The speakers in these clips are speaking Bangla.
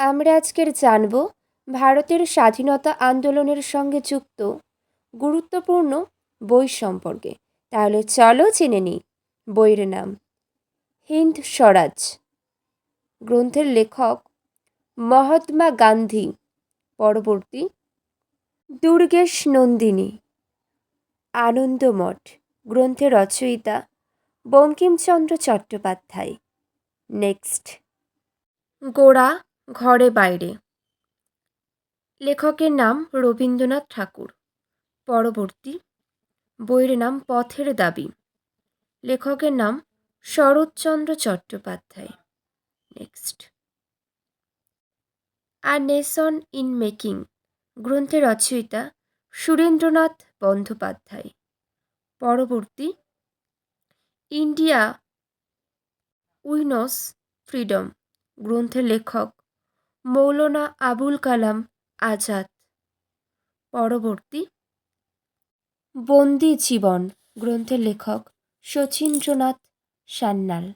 আমরা আজকের জানব ভারতের স্বাধীনতা আন্দোলনের সঙ্গে যুক্ত গুরুত্বপূর্ণ বই সম্পর্কে। তাহলে চলো জেনে নিই বইয়ের নাম। হিন্দ স্বরাজ। গ্রন্থের লেখক মহাত্মা গান্ধী। পরবর্তী দুর্গেশ নন্দিনী। আনন্দমঠ গ্রন্থের রচয়িতা বঙ্কিমচন্দ্র চট্টোপাধ্যায়। নেক্সট। গোড়া ঘরে বাইরে। লেখকের নাম রবীন্দ্রনাথ ঠাকুর। পরবর্তী, বইয়ের নাম পথের দাবি। লেখকের নাম Saratchandra Chattopadhyay. Next. A nation in making, গ্রন্থের রচয়িতা সুরেন্দ্রনাথ বন্দ্যোপাধ্যায়। পরবর্তী, ইন্ডিয়া উইনস ফ্রিডম, গ্রন্থের লেখক মৌলানা আবুল কালাম আজাদ। পরবর্তী। বন্দি জীবন গ্রন্থের লেখক শচীন্দ্রনাথ সান্যাল।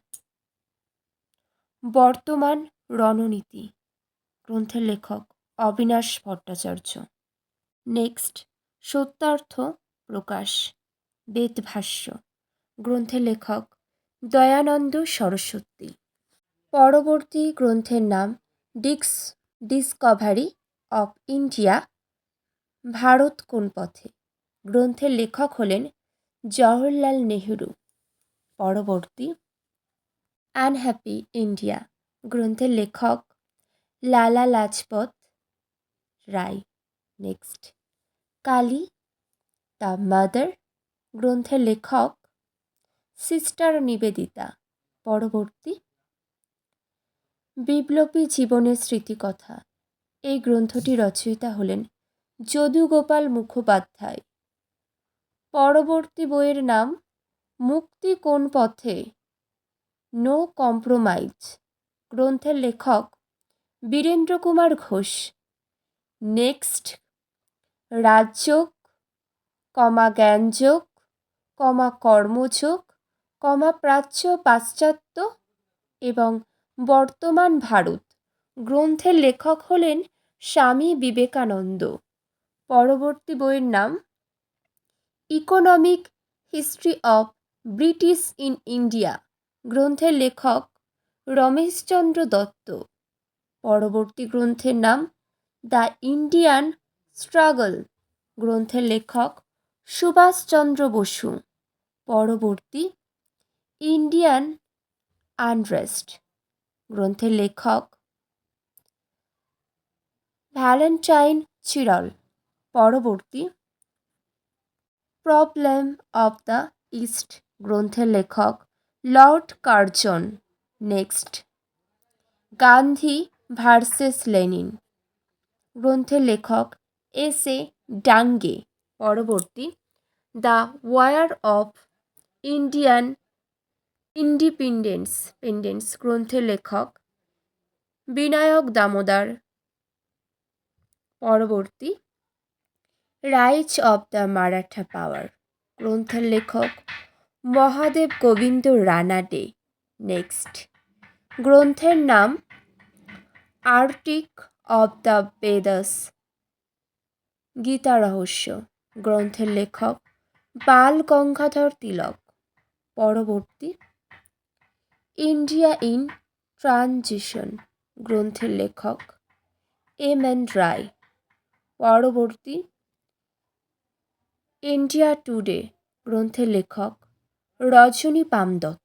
বর্তমান রণনীতি গ্রন্থের লেখক অবিনাশ ভট্টাচার্য। নেক্সট। সত্যার্থ প্রকাশ। বেদভাষ্য। গ্রন্থের লেখক দয়ানন্দ সরস্বতী। পরবর্তী গ্রন্থের নাম ডিক্স ডিসকভারি অফ ইন্ডিয়া, ভারত কোন পথে? গ্রন্থের লেখক হলেন জওহরলাল নেহরু। পরবর্তী। আনহ্যাপি ইন্ডিয়া, গ্রন্থের লেখক Lala Lajpat Rai. Next. Kali, the mother, গ্রন্থের লেখক সিস্টার নিবেদিতা। পরবর্তী। বিপ্লবী জীবনের স্মৃতিকথা। এই গ্রন্থটি রচয়িতা হলেন যদুগোপাল মুখোপাধ্যায়। পরবর্তী বইয়ের নাম মুক্তি কোন পথে? No compromise. গ্রন্থের লেখক Birendra Kumar Ghosh. Next. Rajyoga, comma Jnanayoga, comma Karmayoga, কমা প্রাচ্য পাশ্চাত্য এবং বর্তমান ভারত। গ্রন্থের লেখক হলেন স্বামী বিবেকানন্দ। পরবর্তী বইয়ের নাম, economic history of British in India গ্রন্থের লেখক রমেশচন্দ্র দত্ত। পরবর্তী গ্রন্থের নাম, দ্য ইন্ডিয়ান স্ট্রাগল গ্রন্থের লেখক সুভাষচন্দ্র বসু। পরবর্তী, ইন্ডিয়ান আনরেস্ট গ্রন্থের লেখক ভ্যালেন্টাইন চিরল। পরবর্তী প্রবলেম অব দ্য ইস্ট গ্রন্থের লেখক lord Curzon. Next. Gandhi versus Lenin. গ্রন্থের লেখক এস এ ডাঙ্গে। পরবর্তী the war of Indian independence পেন্ডেন্স গ্রন্থের লেখক বিনায়ক দামোদর। পরবর্তী rise of the Maratha power গ্রন্থের লেখক মহাদেব গোবিন্দ রানাডে নেক্সট গ্রন্থের নাম arctic of the Vedas Gita Rahasya. গ্রন্থের লেখক বাল গঙ্গাধর তিলক। পরবর্তী ইন্ডিয়া ইন ট্রানজিশন গ্রন্থের লেখক এম এন রায়। পরবর্তী ইন্ডিয়া টুডে গ্রন্থের লেখক রজনী পামদত্ত।